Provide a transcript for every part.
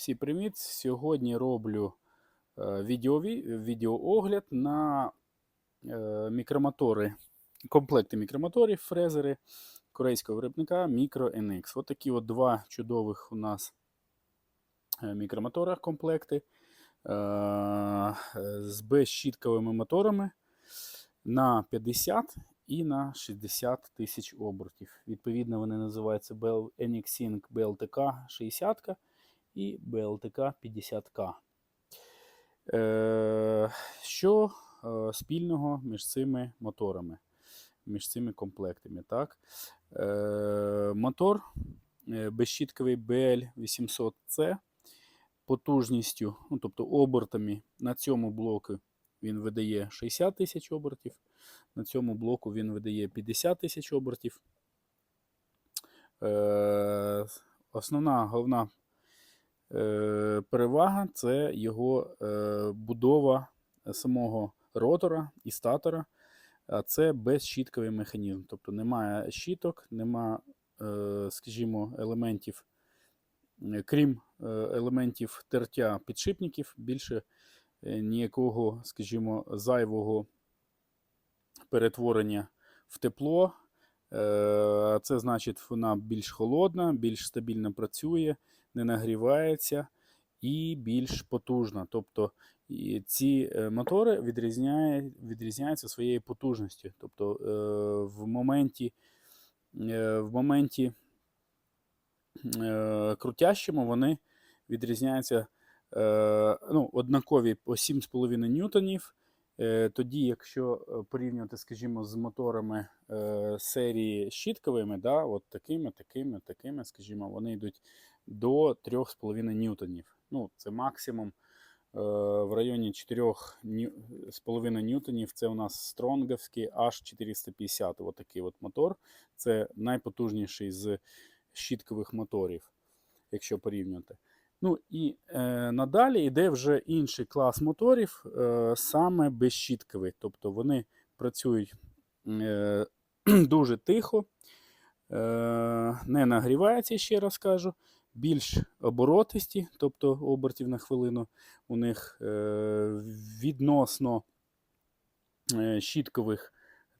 Всі привіт! Сьогодні роблю е, відеові- відеоогляд на е, мікромотори, комплекти мікромоторів, фрезери корейського виробника Micro NX. От такі от два чудових у нас е, мікромотора комплекти з безщітковими моторами на 50 і на 60 тисяч обертів. Відповідно, вони називаються Bell NXing BLTK 60 і BLTK 50K. Е, що е, спільного між цими моторами, між цими комплектами? Так? Е, мотор безщітковий BL800C потужністю, ну, тобто обертами на цьому блоку він видає 60 тисяч обертів, на цьому блоку він видає 50 тисяч обертів. Основна головна перевага це його е, будова самого ротора і статора. А це безщітковий механізм. Тобто немає щіток, немає, е, скажімо, елементів, е, крім е, елементів тертя підшипників, більше е, ніякого, скажімо, зайвого перетворення в тепло. Е, Це значить, вона більш холодна, більш стабільно працює, не нагрівається і більш потужна. Тобто ці е, мотори відрізняє, відрізняються своєю потужністю. Тобто е, в моменті, е, в моменті крутящому вони відрізняються ну, однакові по 7,5 ньютонів. Тоді, якщо порівнювати, скажімо, з моторами серії щітковими, да, от такими, такими, такими, скажімо, вони йдуть до 3,5 ньютонів. Ну, це максимум е, в районі 4,5 ньютонів. Це у нас стронговський H450. От такий от мотор. Це найпотужніший з щіткових моторів, якщо порівнювати. Ну і е, надалі йде вже інший клас моторів, е, саме безщітковий. Тобто вони працюють е, дуже тихо, е, не нагріваються, ще раз кажу, більш оборотисті, тобто обертів на хвилину у них е, відносно е, щіткових.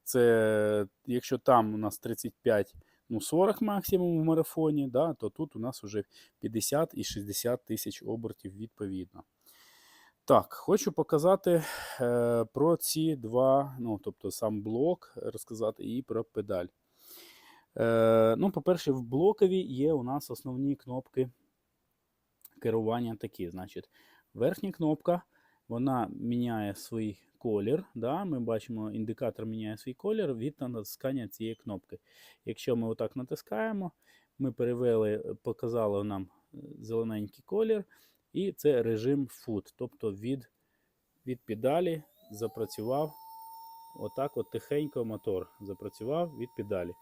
Це якщо там у нас 35 ну, 40 максимум в марафоні, да, то тут у нас вже 50 і 60 тисяч обертів відповідно. Так, хочу показати е, про ці два, ну, тобто сам блок, розказати і про педаль. Е, ну, по-перше, в блокові є у нас основні кнопки керування такі. Значить, верхня кнопка, вона міняє свій колір. Да? Ми бачимо, індикатор міняє свій колір від натискання цієї кнопки. Якщо ми отак натискаємо, ми перевели, показало нам е, зелененький колір, і це режим foot, тобто від, від педалі запрацював отак от тихенько мотор запрацював від педалі.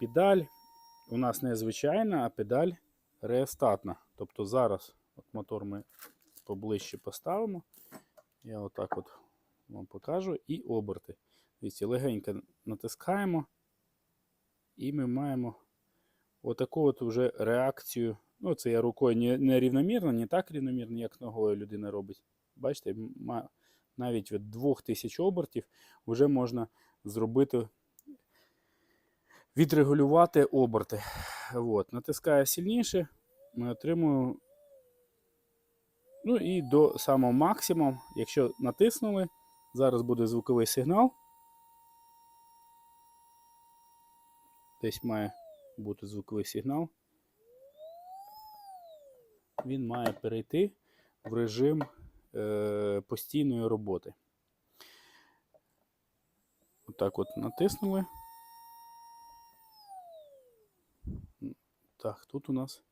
Педаль у нас не звичайна, а педаль реостатна. Тобто зараз от мотор ми поближче поставимо. Я отак от вам покажу і оберти. Дивіться, легенько натискаємо, і ми маємо отаку от вже реакцію. Ну, це я рукою не, не рівномірно, не так рівномірно, як ногою людина робить. Бачите, навіть від 2000 обертів вже можна зробити, відрегулювати оберти. От, натискаю сильніше, ми отримуємо. Ну і до самого максимуму, якщо натиснули, зараз буде звуковий сигнал. Десь має бути звуковий сигнал. Він має перейти в режим е, постійної роботи. Отак от натиснули. Так, тут у нас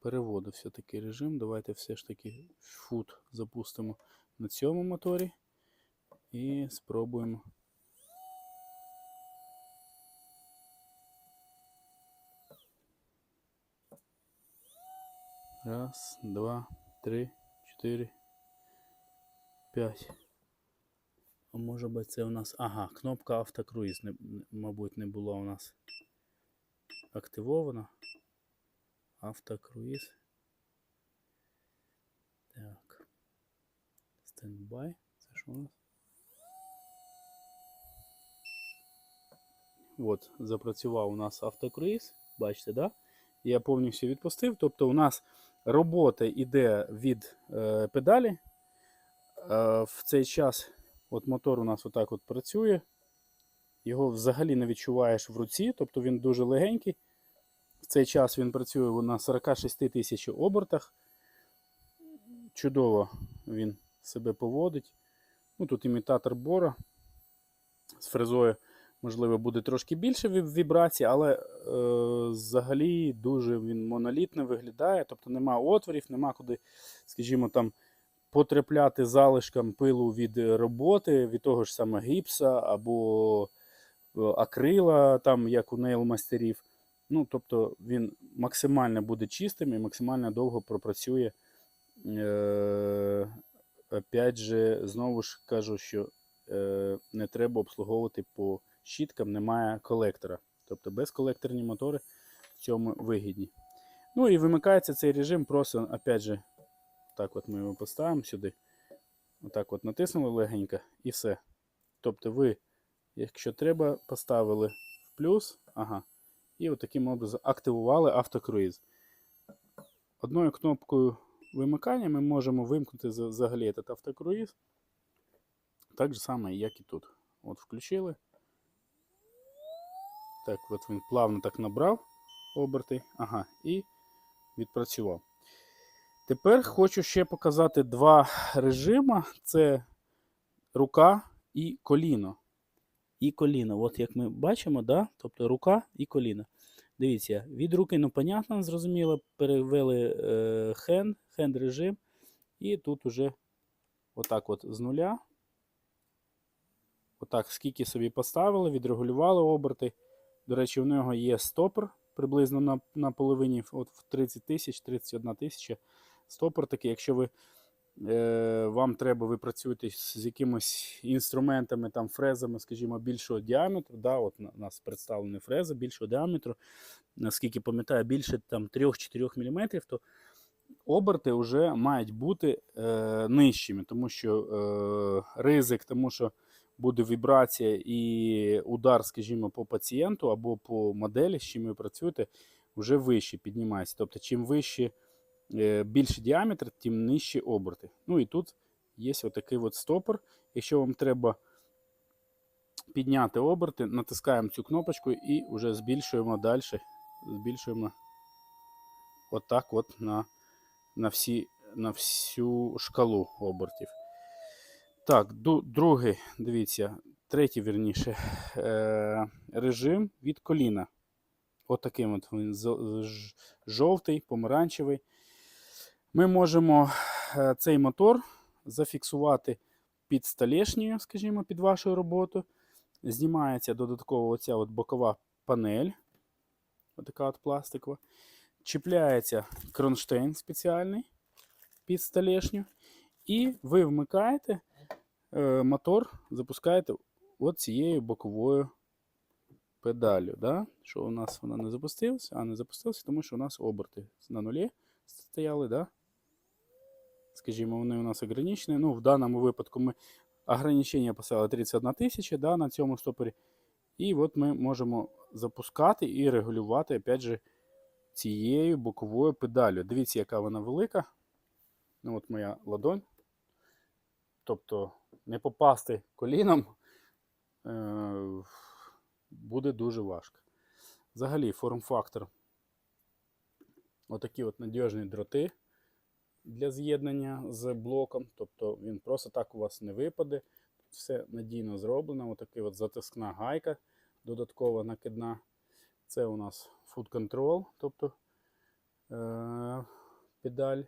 переводився такий режим. Давайте все ж таки фут запустимо на цьому моторі і спробуємо. Раз, два, три, чотири, п'ять. А може би це у нас. Ага, кнопка автокруїз, мабуть, не була у нас активована. Автокруїз. Стендбай. Це що у нас? От, запрацював у нас автокруїз. Бачите, да? Я повністю відпустив. Тобто у нас робота йде від е, педалі. Е, в цей час от мотор у нас отак от працює. Його взагалі не відчуваєш в руці, тобто він дуже легенький. Цей час він працює на 46 тисяч обертах. Чудово він себе поводить. Ну, тут імітатор бора з фрезою, можливо, буде трошки більше вібрацій, але е, взагалі дуже він монолітно виглядає. Тобто нема отворів, нема куди, скажімо, там потрапляти залишкам пилу від роботи, від того ж саме гіпса або е, акрила, там, як у нейл-мастерів. Ну, тобто він максимально буде чистим і максимально довго пропрацює. Е, опять же, знову ж кажу, що е, не треба обслуговувати по щіткам, немає колектора. Тобто безколекторні мотори в цьому вигідні. Ну і вимикається цей режим просто, опять же, так от ми його поставимо сюди. Отак от натиснули легенько і все. Тобто ви, якщо треба, поставили в плюс, ага, і от таким образом активували автокруїз. Одною кнопкою вимикання ми можемо вимкнути взагалі этот автокруїз. Так же само, як і тут. От включили. Так, от він плавно так набрав оберти. Ага, і відпрацював. Тепер хочу ще показати два режими: це рука і коліно. І коліно. От як ми бачимо, да? тобто рука і коліно. Дивіться, від руки, ну, понятно, зрозуміло, перевели е, хенд, хенд режим. І тут уже отак от з нуля. Отак, скільки собі поставили, відрегулювали оберти. До речі, у нього є стопор приблизно на, на половині, от в 30 тисяч, 31 тисяча. Стопор такий, якщо ви, вам треба, ви працюєте з якимось інструментами, там, фрезами, скажімо, більшого діаметру. Да, от у нас представлені фрези більшого діаметру, наскільки пам'ятаю, більше там 3-4 мм, то оберти вже мають бути е, нижчими, тому що е, ризик, тому що буде вібрація і удар, скажімо, по пацієнту або по моделі, з чим ви працюєте, вже вище піднімається. Тобто, чим вище, е, більший діаметр, тим нижчі оберти. Ну і тут є отакий от стопор. Якщо вам треба підняти оберти, натискаємо цю кнопочку і вже збільшуємо далі. Збільшуємо отак от на, на, всі, на всю шкалу обертів. Так, другий, дивіться, третій, вірніше, е, режим від коліна. Отаким от він жовтий, помаранчевий. Ми можемо е, цей мотор зафіксувати під столешнею, скажімо, під вашу роботу. Знімається додатково оця от бокова панель. Отака от пластикова. Чіпляється кронштейн спеціальний під столешню. І ви вмикаєте е, мотор, запускаєте от цією боковою педалю. Да? Що у нас вона не запустилася? А не запустилася, тому що у нас оберти на нулі стояли. Да? Скажімо, вони у нас ограничені. Ну, в даному випадку ми ограничення поставили 31 тисяча да, на цьому стопорі. І от ми можемо запускати і регулювати, опять же, цією боковою педалю. Дивіться, яка вона велика. Ну, от моя ладонь. Тобто не попасти коліном е- буде дуже важко. Взагалі, форм-фактор. Отакі от надіжні дроти для з'єднання з блоком. Тобто він просто так у вас не випаде. Все надійно зроблено. Отака от затискна гайка додаткова накидна. Це у нас food control, тобто е- педаль.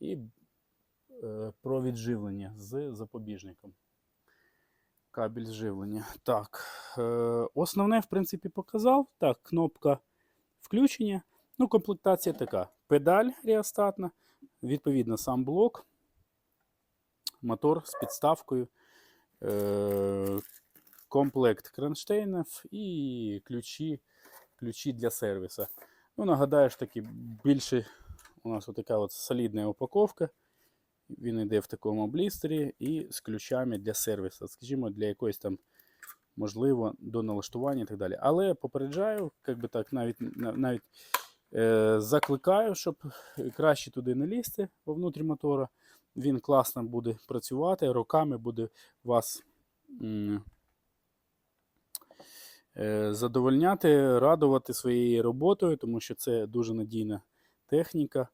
І е, провід живлення з запобіжником. Кабель живлення. Так. Е, основне, в принципі, показав. Так, кнопка включення. Ну, комплектація така. Педаль реостатна, відповідно, сам блок, мотор з підставкою, е, комплект кронштейнів і ключі, ключі для сервісу. Ну, нагадаю, що таки більше у нас отака от солідна упаковка. Він йде в такому блістері і з ключами для сервісу, скажімо, для якоїсь там, можливо, до налаштування і так далі. Але попереджаю, як би так, навіть, навіть закликаю, щоб краще туди не лізти вовнутрі мотора. Він класно буде працювати, роками буде вас е, задовольняти, радувати своєю роботою, тому що це дуже надійна техніка.